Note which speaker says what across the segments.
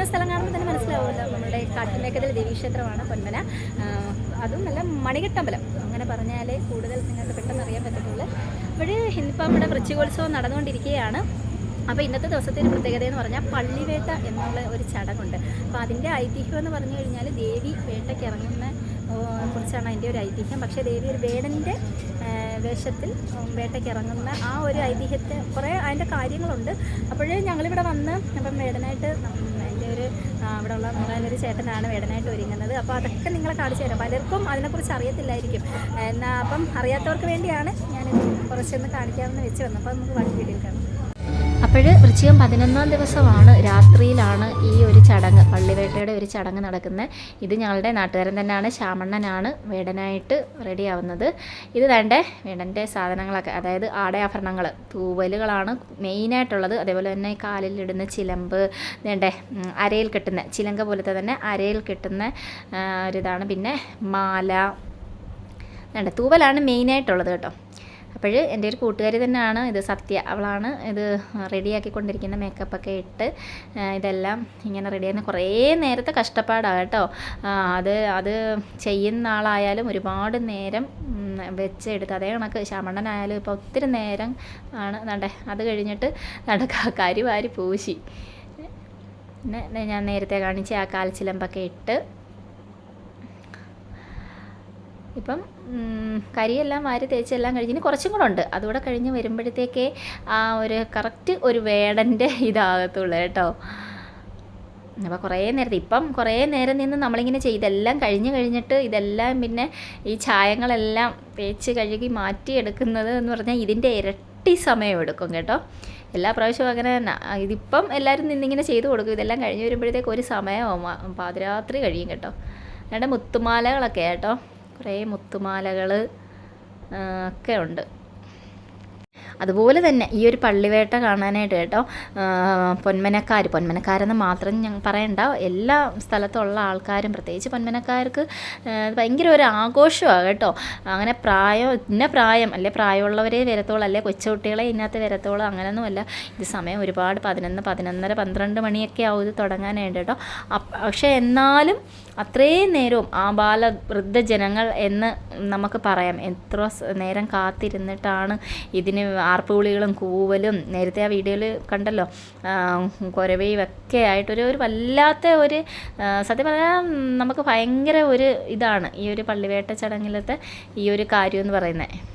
Speaker 1: നിൽക്കുന്ന സ്ഥലം കാണുമ്പോൾ തന്നെ മനസ്സിലാവുമല്ലോ. നമ്മുടെ കാട്ടിലേക്കതിൽ ദേവീക്ഷേത്രമാണ് പൊന്മന. അതും നല്ല മണികെട്ടമ്പലം. അങ്ങനെ പറഞ്ഞാലേ കൂടുതൽ നിങ്ങൾക്ക് പെട്ടെന്ന് അറിയാൻ പറ്റത്തുള്ളൂ. അപ്പോൾ ഇന്നിപ്പോൾ നമ്മുടെ വൃശ്ചികോത്സവം നടന്നുകൊണ്ടിരിക്കുകയാണ്. അപ്പോൾ ഇന്നത്തെ ദിവസത്തെ ഒരു പ്രത്യേകത എന്ന് പറഞ്ഞാൽ പള്ളിവേട്ട എന്നുള്ള ഒരു ചടങ്ങുണ്ട്. അപ്പോൾ അതിന്റെ ഐതിഹ്യം എന്ന് പറഞ്ഞു കഴിഞ്ഞാൽ ദേവി വേട്ടയ്ക്ക് ഇറങ്ങുന്ന കുറിച്ചാണ് അതിന്റെ ഒരു ഐതിഹ്യം. പക്ഷേ ദേവി ഒരു വേടന്റെ വേഷത്തിൽ വേട്ടയ്ക്ക് ഇറങ്ങുന്ന ആ ഒരു ഐതിഹ്യത്തെ കുറേ അതിന്റെ കാര്യങ്ങളുണ്ട്. അപ്പോഴേ ഞങ്ങളിവിടെ വന്ന് അപ്പം വേടനായിട്ട് ഒരു അവിടെയുള്ള നമ്മുടെ ചേട്ടനാണ് വേടനായിട്ട് ഒരുങ്ങുന്നത്. അപ്പോൾ അതൊക്കെ നിങ്ങളെ കാണിച്ചു തരാം. പലർക്കും അതിനെക്കുറിച്ച് അറിയത്തില്ലായിരിക്കും. എന്നാൽ അപ്പം അറിയാത്തവർക്ക് വേണ്ടിയാണ് ഞാനിത് കുറച്ചൊന്ന് കാണിക്കാമെന്ന് വെച്ച് വന്നപ്പോൾ നമുക്ക് കാണാം. അപ്പോൾ വൃശ്ചികം പതിനൊന്നാം ദിവസമാണ് രാത്രിയിലാണ് ഈ ഒരു ചടങ്ങ് പള്ളിവേട്ടയുടെ ഒരു ചടങ്ങ് നടക്കുന്നത്. ഇത് ഞങ്ങളുടെ നാട്ടുകാരൻ തന്നെയാണ് ശ്യാമണ്ണനാണ് വേടനായിട്ട് റെഡിയാവുന്നത് ഇത് വേണ്ട വേടന്റെ സാധനങ്ങളൊക്കെ അതായത് ആടയാഭരണങ്ങൾ തൂവലുകളാണ് മെയിനായിട്ടുള്ളത് അതേപോലെ തന്നെ കാലിലിടുന്ന ചിലമ്പ് വേണ്ടേ അരയിൽ കെട്ടുന്ന ചിലങ്ക പോലത്തെ തന്നെ അരയിൽ കെട്ടുന്ന ഒരിതാണ് പിന്നെ മാല വേണ്ട തൂവലാണ് മെയിനായിട്ടുള്ളത് കേട്ടോ. അപ്പോൾ എന്റെ ഒരു കൂട്ടുകാരി തന്നെയാണ്. ഇത് സത്യ അവളാണ്. ഇത് റെഡിയാക്കിക്കൊണ്ടിരിക്കുന്ന മേക്കപ്പൊക്കെ ഇട്ട് ഇതെല്ലാം ഇങ്ങനെ റെഡിയാകുന്ന കുറേ നേരത്തെ കഷ്ടപ്പാടാണ് കേട്ടോ. അത് അത് ചെയ്യുന്ന ആളായാലും ഒരുപാട് നേരം വെച്ചെടുത്ത് അതേ കണക്ക് ശമണ്ണനായാലും ഇപ്പോൾ ഒത്തിരി നേരം ആണ്. നടേ അത് കഴിഞ്ഞിട്ട് നടക്കുക കരി വാരി പൂശി. പിന്നെ ഞാൻ നേരത്തെ കാണിച്ച ആ കാൽച്ചിലമ്പൊക്കെ ഇട്ട് ഇപ്പം കരിയെല്ലാം വാരി തേച്ചെല്ലാം കഴിഞ്ഞ് കുറച്ചും കൂടെ ഉണ്ട്. അതുകൂടെ കഴിഞ്ഞ് വരുമ്പോഴത്തേക്കേ ആ ഒരു കറക്റ്റ് ഒരു വേടന്റെ ഇതാകത്തുള്ളൂ കേട്ടോ. അപ്പോൾ കുറേ നേരത്തെ ഇപ്പം കുറേ നേരം നിന്ന് നമ്മളിങ്ങനെ ചെയ്തെല്ലാം കഴിഞ്ഞ് കഴിഞ്ഞിട്ട് ഇതെല്ലാം പിന്നെ ഈ ചായങ്ങളെല്ലാം തേച്ച് കഴുകി മാറ്റിയെടുക്കുന്നത് എന്ന് പറഞ്ഞാൽ ഇതിന്റെ ഇരട്ടി സമയം എടുക്കും കേട്ടോ. എല്ലാ പ്രാവശ്യവും അങ്ങനെ തന്നെ. ഇതിപ്പം എല്ലാവരും നിന്നിങ്ങനെ ചെയ്തു കൊടുക്കും. ഇതെല്ലാം കഴിഞ്ഞ് വരുമ്പോഴത്തേക്ക് ഒരു സമയമാവും പാതിരാത്രി കഴിയും കേട്ടോ. രണ്ട് മുത്തുമാലകളൊക്കെ കേട്ടോ. കുറേ മുത്തുമാലകൾ ഒക്കെ ഉണ്ട്. അതുപോലെ തന്നെ ഈ ഒരു പള്ളിവേട്ട കാണാനായിട്ട് കേട്ടോ പൊന്മനക്കാർ പൊന്മനക്കാരെന്ന് മാത്രം ഞങ്ങൾ പറയണ്ട എല്ലാ സ്ഥലത്തുള്ള ആൾക്കാരും പ്രത്യേകിച്ച് പൊന്മനക്കാർക്ക് ഭയങ്കര ഒരു ആഘോഷമാണ് കേട്ടോ. അങ്ങനെ പ്രായം ഇന്ന പ്രായം അല്ലെ പ്രായമുള്ളവരെ വരത്തോളം അല്ലെ കൊച്ചുകുട്ടികളെ ഇതിനകത്ത് വരത്തോളം അങ്ങനെയൊന്നുമല്ല ഇത് സമയം ഒരുപാട് പതിനൊന്ന് പതിനൊന്നര പന്ത്രണ്ട് മണിയൊക്കെ ആവും ഇത് തുടങ്ങാനായിട്ട് കേട്ടോ. പക്ഷേ എന്നാലും അത്രയും നേരവും ആ ബാല വൃദ്ധജനങ്ങൾ എന്ന് നമുക്ക് പറയാം. എത്ര നേരം കാത്തിരുന്നിട്ടാണ് ഇതിന് ആർപ്പുവിളികളും കൂവലും നേരത്തെ ആ വീഡിയോയിൽ കണ്ടല്ലോ. കുരവയും ഒക്കെ ആയിട്ടൊരു ഒരു വല്ലാത്ത ഒരു സത്യം പറഞ്ഞാൽ നമുക്ക് ഭയങ്കര ഒരു ഇതാണ് ഈ ഒരു പള്ളിവേട്ട ചടങ്ങിലത്തെ ഈ ഒരു കാര്യം എന്ന് പറയുന്നത്.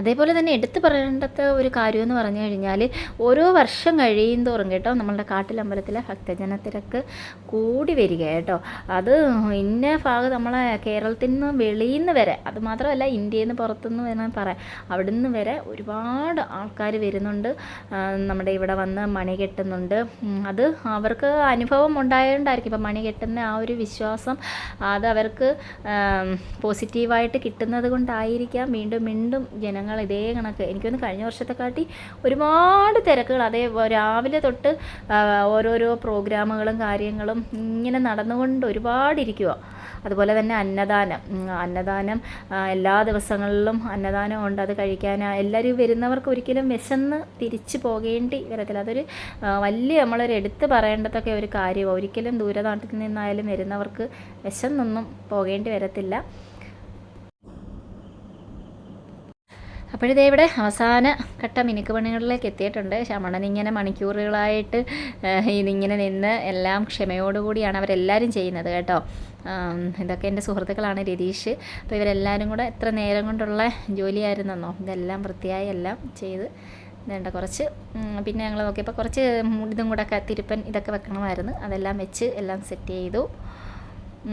Speaker 1: അതേപോലെ തന്നെ എടുത്തു പറയേണ്ടത്ത ഒരു കാര്യം എന്ന് പറഞ്ഞു കഴിഞ്ഞാൽ ഓരോ വർഷം കഴിയും തോറും കേട്ടോ നമ്മളുടെ കാട്ടിലമ്പലത്തിലെ ഭക്തജന തിരക്ക് കൂടി വരിക കേട്ടോ. അത് ഇന്ന ഭാഗം നമ്മളെ കേരളത്തിൽ നിന്ന് വെളിയിൽ നിന്ന് വരെ അത് മാത്രമല്ല ഇന്ത്യയിൽ നിന്ന് പുറത്തുനിന്ന് വേണം പറയാം അവിടെ നിന്ന് വരെ ഒരുപാട് ആൾക്കാർ വരുന്നുണ്ട്. നമ്മുടെ ഇവിടെ വന്ന് മണി കെട്ടുന്നുണ്ട്. അത് അവർക്ക് അനുഭവം ഉണ്ടായതുകൊണ്ടായിരിക്കും ഇപ്പം മണി കെട്ടുന്ന ആ ഒരു വിശ്വാസം അത് അവർക്ക് പോസിറ്റീവായിട്ട് കിട്ടുന്നത് കൊണ്ടായിരിക്കാം. വീണ്ടും വീണ്ടും ജനങ്ങൾ ഇതേ കണക്ക്. എനിക്കൊന്ന് കഴിഞ്ഞ വർഷത്തെ കാട്ടി ഒരുപാട് തിരക്കുകൾ അതേ രാവിലെ തൊട്ട് ഓരോരോ പ്രോഗ്രാമുകളും കാര്യങ്ങളും ഇങ്ങനെ നടന്നുകൊണ്ട് ഒരുപാടിരിക്കുക അതുപോലെ തന്നെ അന്നദാനം. അന്നദാനം എല്ലാ ദിവസങ്ങളിലും അന്നദാനം ഉണ്ട്. അത് കഴിക്കാൻ എല്ലാവരും വരുന്നവർക്ക് ഒരിക്കലും വിശന്ന് തിരിച്ചു പോകേണ്ടി വരത്തില്ല. അതൊരു വലിയ നമ്മളൊരു എടുത്ത് പറയേണ്ടതൊക്കെ ഒരു കാര്യമാണ് ഒരിക്കലും ദൂരനാട്ടിൽ നിന്നായാലും വരുന്നവർക്ക് വിശന്നൊന്നും പോകേണ്ടി വരത്തില്ല. അപ്പോഴിതേ ഇവിടെ അവസാന ഘട്ട മിനുക്ക് പണികളിലേക്ക് എത്തിയിട്ടുണ്ട്. ശമണൻ ഇങ്ങനെ മണിക്കൂറുകളായിട്ട് ഇതിങ്ങനെ നിന്ന് എല്ലാം ക്ഷമയോടുകൂടിയാണ് അവരെല്ലാവരും ചെയ്യുന്നത് കേട്ടോ. ഇതൊക്കെ എന്റെ സുഹൃത്തുക്കളാണ് രതീഷ്. അപ്പോൾ ഇവരെല്ലാവരും കൂടെ എത്ര നേരം കൊണ്ടുള്ള ജോലിയായിരുന്നെന്നോ ഇതെല്ലാം വൃത്തിയായി എല്ലാം ചെയ്ത് വേണ്ട കുറച്ച് പിന്നെ ഞങ്ങൾ നോക്കിയപ്പോൾ കുറച്ച് ഇതും കൂടെ തിരുപ്പൻ ഇതൊക്കെ വെക്കണമായിരുന്നു. അതെല്ലാം വെച്ച് എല്ലാം സെറ്റ് ചെയ്തു.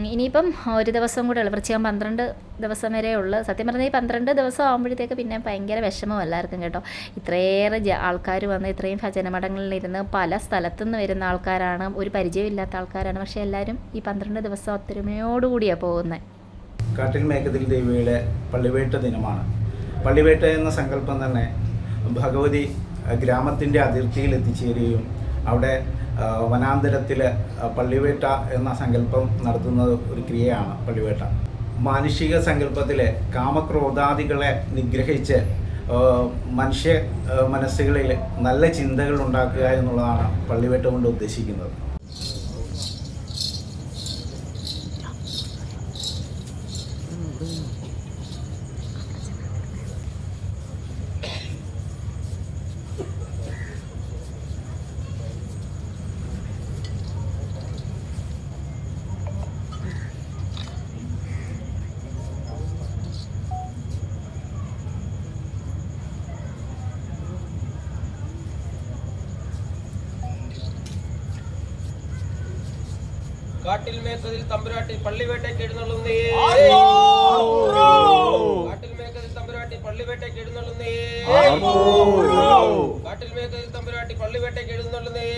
Speaker 1: ഇനിയിപ്പം ഒരു ദിവസം കൂടെ ഉള്ളു. വൃശ്ചികം പന്ത്രണ്ട് ദിവസം വരെ ഉള്ളു. സത്യം പറഞ്ഞാൽ ഈ പന്ത്രണ്ട് ദിവസം ആകുമ്പോഴത്തേക്ക് പിന്നെ ഭയങ്കര വിഷമം എല്ലാവർക്കും കേട്ടോ. ഇത്രയേറെ ആൾക്കാർ വന്ന് ഇത്രയും ഭജനമഠങ്ങളിലിരുന്ന് പല സ്ഥലത്തുനിന്ന് വരുന്ന ആൾക്കാരാണ്. ഒരു പരിചയമില്ലാത്ത ആൾക്കാരാണ്. പക്ഷേ എല്ലാവരും ഈ പന്ത്രണ്ട് ദിവസം ഒത്തൊരുമയോടുകൂടിയാണ് പോകുന്നത്
Speaker 2: കാട്ടിൽ മേഘത്തിൽ ദേവിയുടെ പള്ളിവേട്ട ദിനമാണ്. പള്ളിവേട്ട എന്ന സങ്കല്പം തന്നെ ഭഗവതി ഗ്രാമത്തിന്റെ അതിർത്തിയിൽ എത്തിച്ചേരുകയും അവിടെ വനാന്തരത്തിൽ പള്ളിവേട്ട എന്ന സങ്കല്പം നടത്തുന്ന ഒരു ക്രിയയാണ് പള്ളിവേട്ട. മാനുഷിക സങ്കല്പത്തിൽ കാമക്രോധാദികളെ നിഗ്രഹിച്ച് മനുഷ്യ മനസ്സുകളിൽ നല്ല ചിന്തകൾ ഉണ്ടാക്കുക എന്നുള്ളതാണ് പള്ളിവേട്ട കൊണ്ട് ഉദ്ദേശിക്കുന്നത്.
Speaker 1: കാട്ടിൽ മേത്തതിൽ തമ്പുരാട്ടി പള്ളിവേട്ടയ്ക്ക് എഴുന്നള്ളുന്നേ. കാട്ടിൽ മേത്തതിൽ തമ്പുരാട്ടി പള്ളിവേട്ടയ്ക്ക് എഴുന്നള്ളുന്നേ. കാട്ടിൽ മേത്തതിൽ തമ്പുരാട്ടി പള്ളിവേട്ടയ്ക്ക് എഴുന്നള്ളുന്നേ.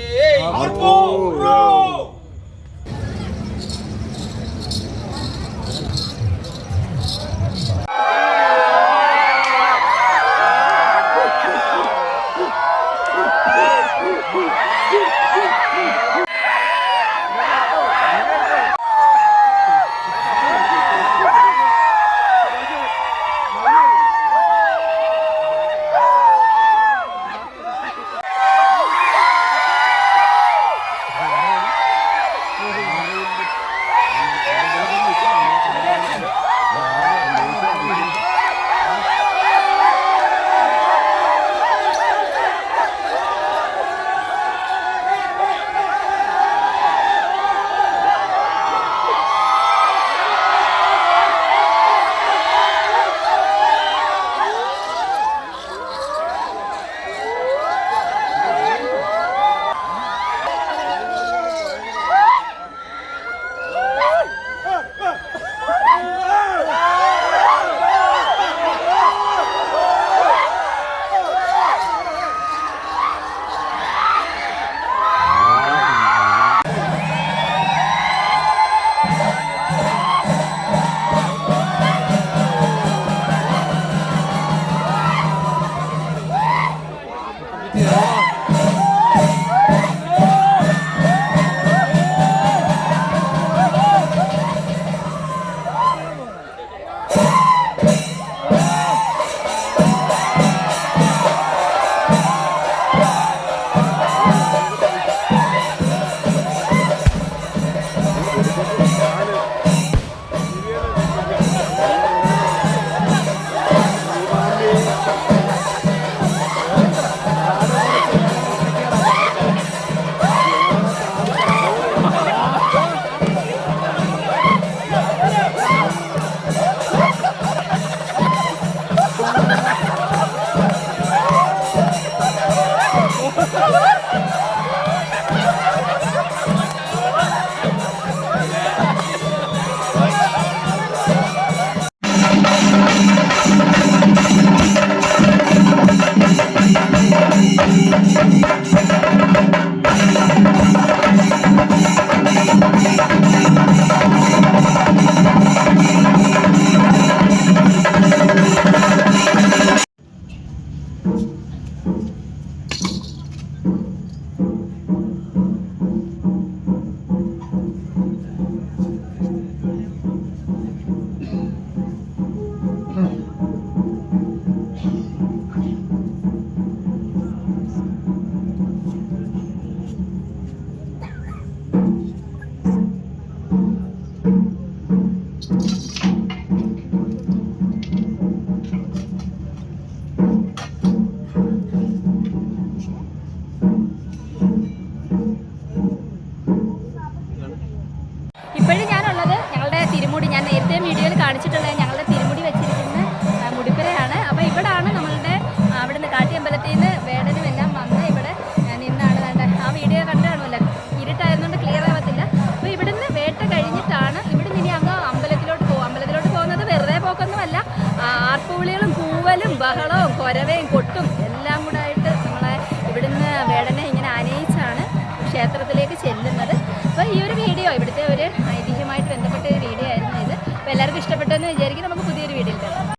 Speaker 3: ഇഷ്ടപ്പെട്ടെന്ന് വിചാരിക്കും. നമുക്ക്